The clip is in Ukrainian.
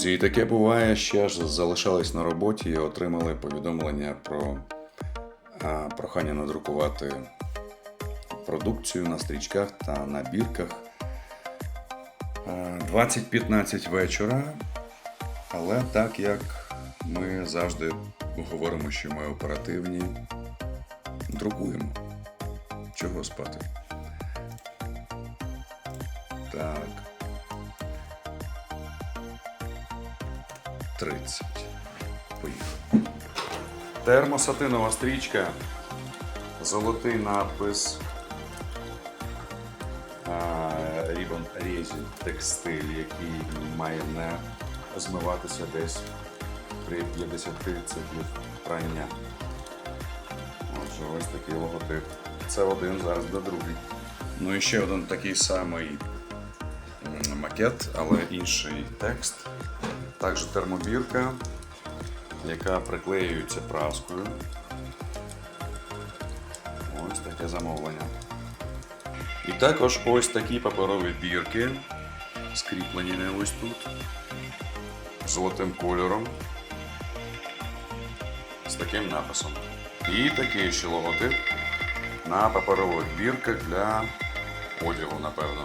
Друзі, і таке буває, ще ж залишались на роботі і отримали повідомлення про прохання надрукувати продукцію на стрічках та на бірках. А, 20.15 вечора. Але так як ми завжди говоримо, що ми оперативні, друкуємо. Чого спати? Так. 30. Поїхали. Термосатинова стрічка. Золотий надпис. Рібон Резін текстиль, який має не змиватися десь при 50 циклів прання. Отже, ось такий логотип. Це один, зараз до другий. Ну і ще один такий самий макет, але інший текст. Також термобірка, яка приклеюється праскою. Ось таке замовлення. І також ось такі паперові бірки, скріплені не ось тут, золотим кольором, з таким написом. І такий ще логотип на паперових бірках для одягу, напевно.